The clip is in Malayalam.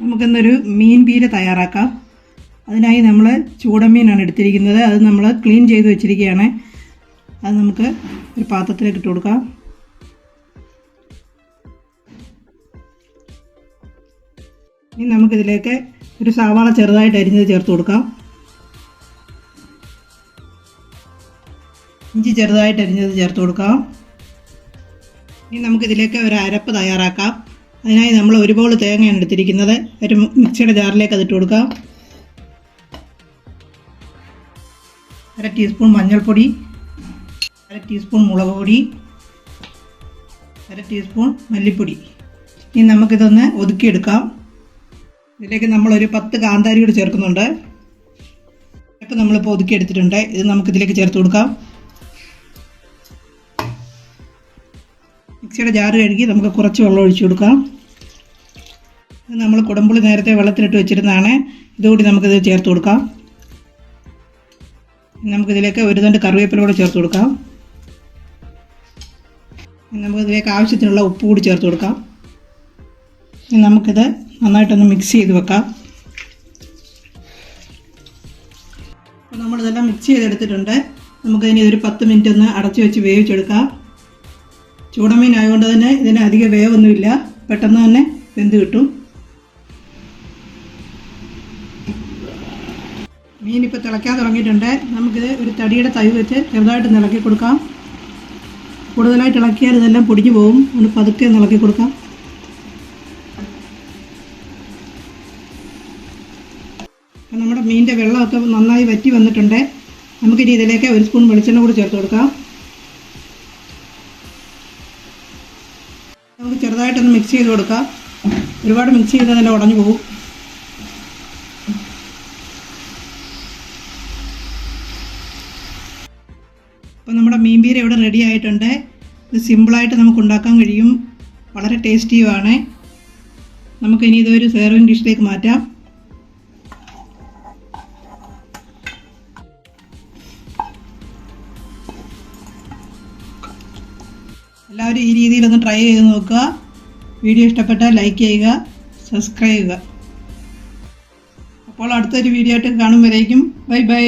നമുക്കിന്നൊരു മീൻ പീര തയ്യാറാക്കാം. അതിനായി നമ്മൾ ചൂടമീനാണ് എടുത്തിരിക്കുന്നത്. അത് നമ്മൾ ക്ലീൻ ചെയ്ത് വെച്ചിരിക്കുകയാണ്. അത് നമുക്ക് ഒരു പാത്രത്തിലേക്ക് ഇട്ട് കൊടുക്കാം. ഇനി നമുക്കിതിലേക്ക് ഒരു സവാള ചെറുതായിട്ട് അരിഞ്ഞത് ചേർത്ത് കൊടുക്കാം. ഇഞ്ചി ചെറുതായിട്ട് അരിഞ്ഞത് ചേർത്ത് കൊടുക്കാം. ഇനി നമുക്കിതിലേക്ക് ഒരു അരപ്പ് തയ്യാറാക്കാം. അതിനായി നമ്മൾ ഒരു ബൗൾ തേങ്ങയാണ് എടുത്തിരിക്കുന്നത്. ഒരു മിക്സിയുടെ ജാറിലേക്ക് അതിട്ട് കൊടുക്കാം. അര ടീസ്പൂൺ മഞ്ഞൾപ്പൊടി അര ടീസ്പൂൺ മുളക് പൊടി അര ടീസ്പൂൺ മല്ലിപ്പൊടി. ഇനി നമുക്കിതൊന്ന് ഒതുക്കിയെടുക്കാം. ഇതിലേക്ക് നമ്മളൊരു പത്ത് കാന്താരി കൂടി ചേർക്കുന്നുണ്ട്. ഇപ്പം നമ്മളിപ്പോൾ ഒതുക്കിയെടുത്തിട്ടുണ്ട്. ഇത് നമുക്കിതിലേക്ക് ചേർത്ത് കൊടുക്കാം. മിക്സിയുടെ ജാറ് കഴുകി നമുക്ക് കുറച്ച് വെള്ളം ഒഴിച്ചു കൊടുക്കാം. നമ്മൾ കുടമ്പുളി നേരത്തെ വെള്ളത്തിലിട്ട് വെച്ചിരുന്നതാണ്. ഇതുകൂടി നമുക്കിത് ചേർത്ത് കൊടുക്കാം. നമുക്കിതിലേക്ക് ഒരു തണ്ട് കറിവേപ്പില കൂടെ ചേർത്ത് കൊടുക്കാം. നമുക്കിതിലേക്ക് ആവശ്യത്തിനുള്ള ഉപ്പ് കൂടി ചേർത്ത് കൊടുക്കാം. നമുക്കിത് നന്നായിട്ടൊന്ന് മിക്സ് ചെയ്ത് വെക്കാം. അപ്പോൾ നമ്മളിതെല്ലാം മിക്സ് ചെയ്തെടുത്തിട്ടുണ്ട്. നമുക്കതിന് ഒരു പത്ത് മിനിറ്റ് ഒന്ന് അടച്ചു വെച്ച് വേവിച്ചെടുക്കാം. ചൂടമീൻ ആയതുകൊണ്ട് തന്നെ ഇതിന് അധികം വേവൊന്നുമില്ല. പെട്ടെന്ന് തന്നെ വെന്ത് കിട്ടും. മീൻ ഇപ്പോൾ തിളയ്ക്കാൻ തുടങ്ങിയിട്ടുണ്ട്. നമുക്ക് ഒരു തടിയുടെ തൈ വെച്ച് ചെറുതായിട്ട് നിളക്കി കൊടുക്കാം. കൂടുതലായിട്ട് ഇളക്കിയാൽ ഇതെല്ലാം പൊടിഞ്ഞു പോകും. ഒന്ന് പതുക്കെ നിളക്കി കൊടുക്കാം. അപ്പം നമ്മുടെ മീനിന്റെ വെള്ളമൊക്കെ നന്നായി വറ്റി വന്നിട്ടുണ്ട്. നമുക്കിനി ഇതിലേക്ക് ഒരു സ്പൂൺ വെളിച്ചെണ്ണ കൂടി ചേർത്ത് കൊടുക്കാം. നമുക്ക് ചെറുതായിട്ടൊന്ന് മിക്സ് ചെയ്ത് കൊടുക്കാം. ഒരുപാട് മിക്സ് ചെയ്താൽ തന്നെ ഉടഞ്ഞു പോകും. അപ്പോൾ നമ്മുടെ മീൻ പീര ഇവിടെ റെഡി ആയിട്ടുണ്ട്. ഇത് സിമ്പിളായിട്ട് നമുക്ക് ഉണ്ടാക്കാൻ കഴിയും. വളരെ ടേസ്റ്റിയുമാണ് നമുക്കിനി ഇതൊരു സെർവിങ് ഡിഷിലേക്ക് മാറ്റാം. എല്ലാവരും ഈ രീതിയിലൊന്ന് ട്രൈ ചെയ്ത് നോക്കുക. വീഡിയോ ഇഷ്ടപ്പെട്ടാൽ ലൈക്ക് ചെയ്യുക സബ്സ്ക്രൈബ് ചെയ്യുക. അപ്പോൾ അടുത്തൊരു വീഡിയോ ആയിട്ട് കാണുമ്പോഴേക്കും. Bye bye